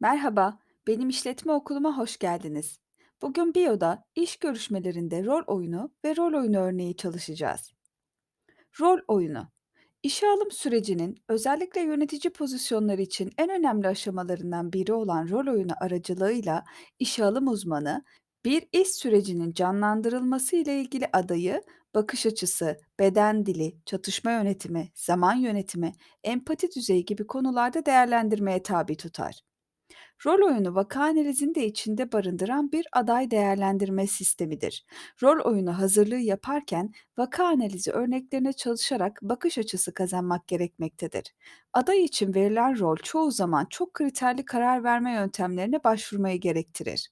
Merhaba, benim işletme okuluma hoş geldiniz. Bugün BIO'da iş görüşmelerinde rol oyunu ve rol oyunu örneği çalışacağız. Rol oyunu, işe alım sürecinin özellikle yönetici pozisyonları için en önemli aşamalarından biri olan rol oyunu aracılığıyla işe alım uzmanı, bir iş sürecinin canlandırılması ile ilgili adayı, bakış açısı, beden dili, çatışma yönetimi, zaman yönetimi, empati düzeyi gibi konularda değerlendirmeye tabi tutar. Rol oyunu vaka analizini de içinde barındıran bir aday değerlendirme sistemidir. Rol oyunu hazırlığı yaparken vaka analizi örneklerine çalışarak bakış açısı kazanmak gerekmektedir. Aday için verilen rol çoğu zaman çok kriterli karar verme yöntemlerine başvurmayı gerektirir.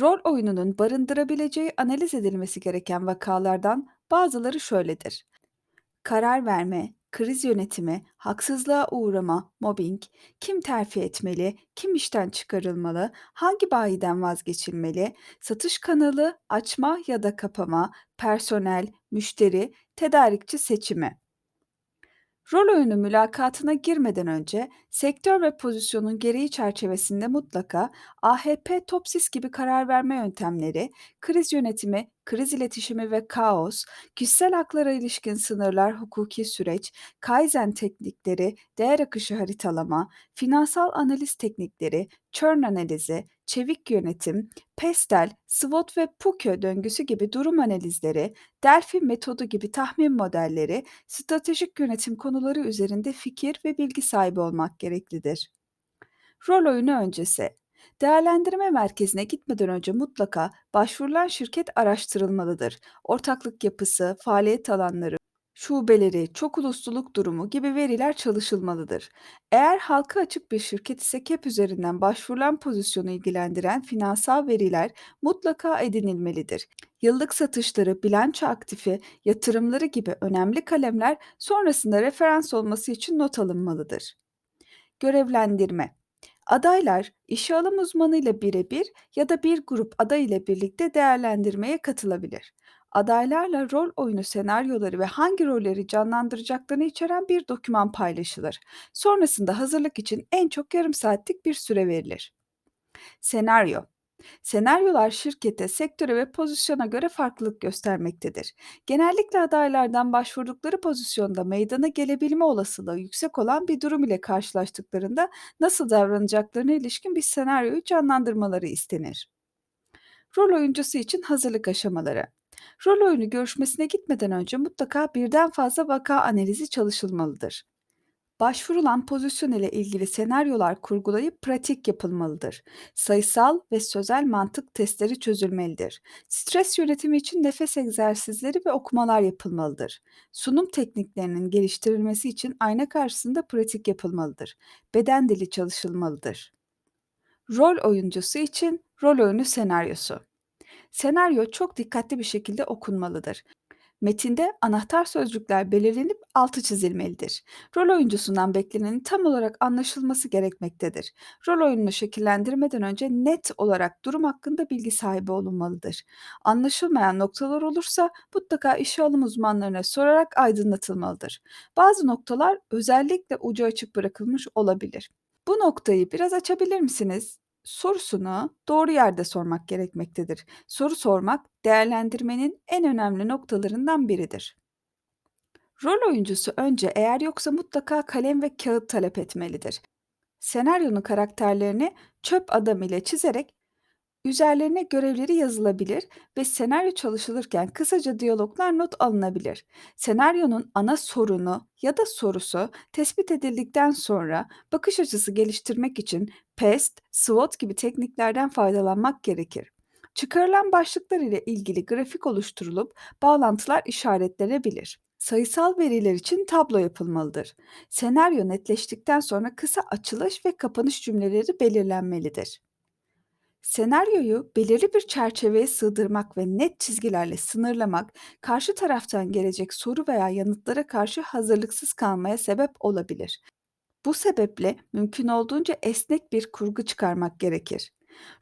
Rol oyununun barındırabileceği analiz edilmesi gereken vakalardan bazıları şöyledir. Karar verme, kriz yönetimi, haksızlığa uğrama, mobbing, kim terfi etmeli, kim işten çıkarılmalı, hangi bayiden vazgeçilmeli, satış kanalı, açma ya da kapama, personel, müşteri, tedarikçi seçimi. Rol oyunu mülakatına girmeden önce sektör ve pozisyonun gereği çerçevesinde mutlaka AHP, TOPSİS gibi karar verme yöntemleri, kriz yönetimi, kriz iletişimi ve kaos, kişisel haklara ilişkin sınırlar, hukuki süreç, Kaizen teknikleri, değer akışı haritalama, finansal analiz teknikleri, churn analizi, çevik yönetim, PESTEL, SWOT ve PUKÖ döngüsü gibi durum analizleri, Delphi metodu gibi tahmin modelleri Stratejik yönetim konuları üzerinde fikir ve bilgi sahibi olmak gereklidir. Rol oyunu öncesi. Değerlendirme merkezine gitmeden önce mutlaka başvurulan şirket araştırılmalıdır. Ortaklık yapısı, faaliyet alanları, şubeleri, çok ulusluluk durumu gibi veriler çalışılmalıdır. Eğer halka açık bir şirket ise KEP üzerinden başvurulan pozisyonu ilgilendiren finansal veriler mutlaka edinilmelidir. Yıllık satışları, bilanço aktifi, yatırımları gibi önemli kalemler sonrasında referans olması için not alınmalıdır. Görevlendirme Adaylar, işe alım uzmanıyla birebir ya da bir grup aday ile birlikte değerlendirmeye katılabilir. Adaylarla rol oyunu senaryoları ve hangi rolleri canlandıracaklarını içeren bir doküman paylaşılır. Sonrasında hazırlık için en çok yarım saatlik bir süre verilir. Senaryo Senaryolar şirkete, sektöre ve pozisyona göre farklılık göstermektedir. Genellikle adaylardan başvurdukları pozisyonda meydana gelebilme olasılığı yüksek olan bir durum ile karşılaştıklarında nasıl davranacaklarına ilişkin bir senaryoyu canlandırmaları istenir. Rol oyuncusu için hazırlık aşamaları. Rol oyunu görüşmesine gitmeden önce mutlaka birden fazla vaka analizi çalışılmalıdır. Başvurulan pozisyon ile ilgili senaryolar kurgulayıp pratik yapılmalıdır. Sayısal ve sözel mantık testleri çözülmelidir. Stres yönetimi için nefes egzersizleri ve okumalar yapılmalıdır. Sunum tekniklerinin geliştirilmesi için ayna karşısında pratik yapılmalıdır. Beden dili çalışılmalıdır. Rol oyuncusu için rol oyunu senaryosu. Senaryo çok dikkatli bir şekilde okunmalıdır. Metinde anahtar sözcükler belirlenip altı çizilmelidir. Rol oyuncusundan beklenenin tam olarak anlaşılması gerekmektedir. Rol oyununu şekillendirmeden önce net olarak durum hakkında bilgi sahibi olunmalıdır. Anlaşılmayan noktalar olursa mutlaka işe alım uzmanlarına sorarak aydınlatılmalıdır. Bazı noktalar özellikle ucu açık bırakılmış olabilir. Bu noktayı biraz açabilir misiniz? Sorusunu doğru yerde sormak gerekmektedir. Soru sormak değerlendirmenin en önemli noktalarından biridir. Rol oyuncusu önce eğer yoksa mutlaka kalem ve kağıt talep etmelidir. Senaryonun karakterlerini çöp adam ile çizerek Üzerlerine görevleri yazılabilir ve senaryo çalışılırken kısaca diyaloglar not alınabilir. Senaryonun ana sorunu ya da sorusu tespit edildikten sonra bakış açısı geliştirmek için PEST, SWOT gibi tekniklerden faydalanmak gerekir. Çıkarılan başlıklar ile ilgili grafik oluşturulup bağlantılar işaretlenebilir. Sayısal veriler için tablo yapılmalıdır. Senaryo netleştikten sonra kısa açılış ve kapanış cümleleri belirlenmelidir. Senaryoyu belirli bir çerçeveye sığdırmak ve net çizgilerle sınırlamak, karşı taraftan gelecek soru veya yanıtlara karşı hazırlıksız kalmaya sebep olabilir. Bu sebeple mümkün olduğunca esnek bir kurgu çıkarmak gerekir.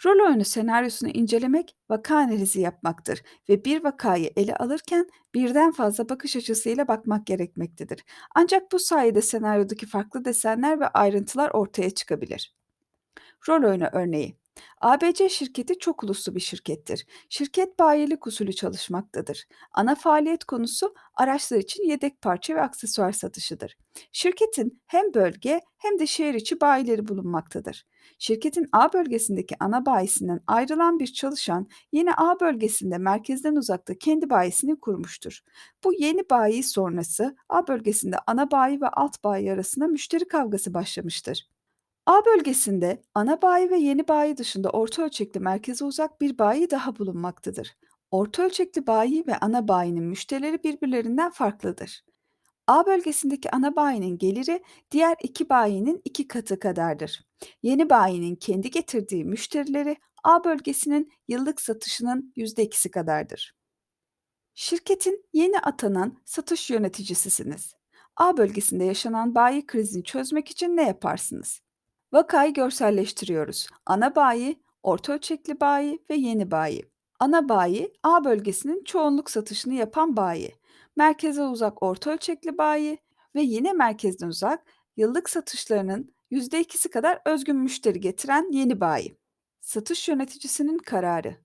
Rol oyunu senaryosunu incelemek, vaka analizi yapmaktır ve bir vakayı ele alırken birden fazla bakış açısıyla bakmak gerekmektedir. Ancak bu sayede senaryodaki farklı desenler ve ayrıntılar ortaya çıkabilir. Rol oyunu örneği. ABC şirketi çok uluslu bir şirkettir. Şirket bayilik usulü çalışmaktadır. Ana faaliyet konusu araçlar için yedek parça ve aksesuar satışıdır. Şirketin hem bölge hem de şehir içi bayileri bulunmaktadır. Şirketin A bölgesindeki ana bayisinden ayrılan bir çalışan yine A bölgesinde merkezden uzakta kendi bayisini kurmuştur. Bu yeni bayi sonrası A bölgesinde ana bayi ve alt bayi arasında müşteri kavgası başlamıştır. A bölgesinde ana bayi ve yeni bayi dışında orta ölçekli merkeze uzak bir bayi daha bulunmaktadır. Orta ölçekli bayi ve ana bayinin müşterileri birbirlerinden farklıdır. A bölgesindeki ana bayinin geliri diğer iki bayinin iki katı kadardır. Yeni bayinin kendi getirdiği müşterileri A bölgesinin yıllık satışının yüzde ikisi kadardır. Şirketin yeni atanan satış yöneticisisiniz. A bölgesinde yaşanan bayi krizini çözmek için ne yaparsınız? Vakayı görselleştiriyoruz. Ana bayi, orta ölçekli bayi ve yeni bayi. Ana bayi, A bölgesinin çoğunluk satışını yapan bayi. Merkeze uzak orta ölçekli bayi ve yine merkezden uzak yıllık satışlarının %2'si kadar özgün müşteri getiren yeni bayi. Satış yöneticisinin kararı.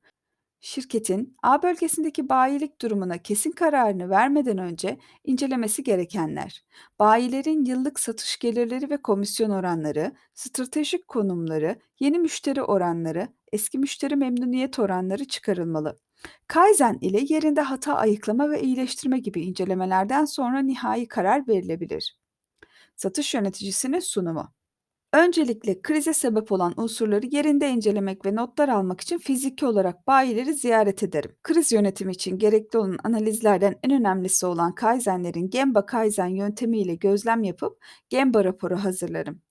Şirketin A bölgesindeki bayilik durumuna kesin kararını vermeden önce incelemesi gerekenler. Bayilerin yıllık satış gelirleri ve komisyon oranları, stratejik konumları, yeni müşteri oranları, eski müşteri memnuniyet oranları çıkarılmalı. Kaizen ile yerinde hata ayıklama ve iyileştirme gibi incelemelerden sonra nihai karar verilebilir. Satış yöneticisinin sunumu Öncelikle krize sebep olan unsurları yerinde incelemek ve notlar almak için fiziki olarak bayileri ziyaret ederim. Kriz yönetimi için gerekli olan analizlerden en önemlisi olan Kaizen'lerin Gemba Kaizen yöntemiyle gözlem yapıp Gemba raporu hazırlarım.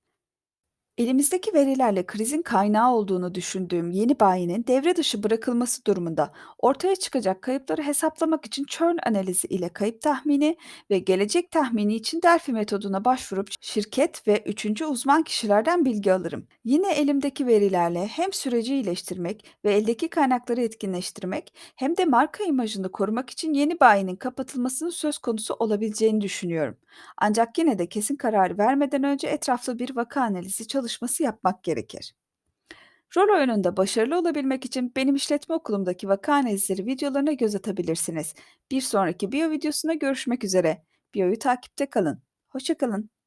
Elimizdeki verilerle krizin kaynağı olduğunu düşündüğüm yeni bayinin devre dışı bırakılması durumunda ortaya çıkacak kayıpları hesaplamak için churn analizi ile kayıp tahmini ve gelecek tahmini için Delphi metoduna başvurup şirket ve üçüncü uzman kişilerden bilgi alırım. Yine elimdeki verilerle hem süreci iyileştirmek ve eldeki kaynakları etkinleştirmek hem de marka imajını korumak için yeni bayinin kapatılmasının söz konusu olabileceğini düşünüyorum. Ancak yine de kesin karar vermeden önce etraflı bir vaka analizi çalışması yapmak gerekir. Rol oyununda başarılı olabilmek için benim işletme okulumdaki vaka analizleri videolarına göz atabilirsiniz. Bir sonraki biyo videosunda görüşmek üzere. Biyoyu takipte kalın. Hoşçakalın.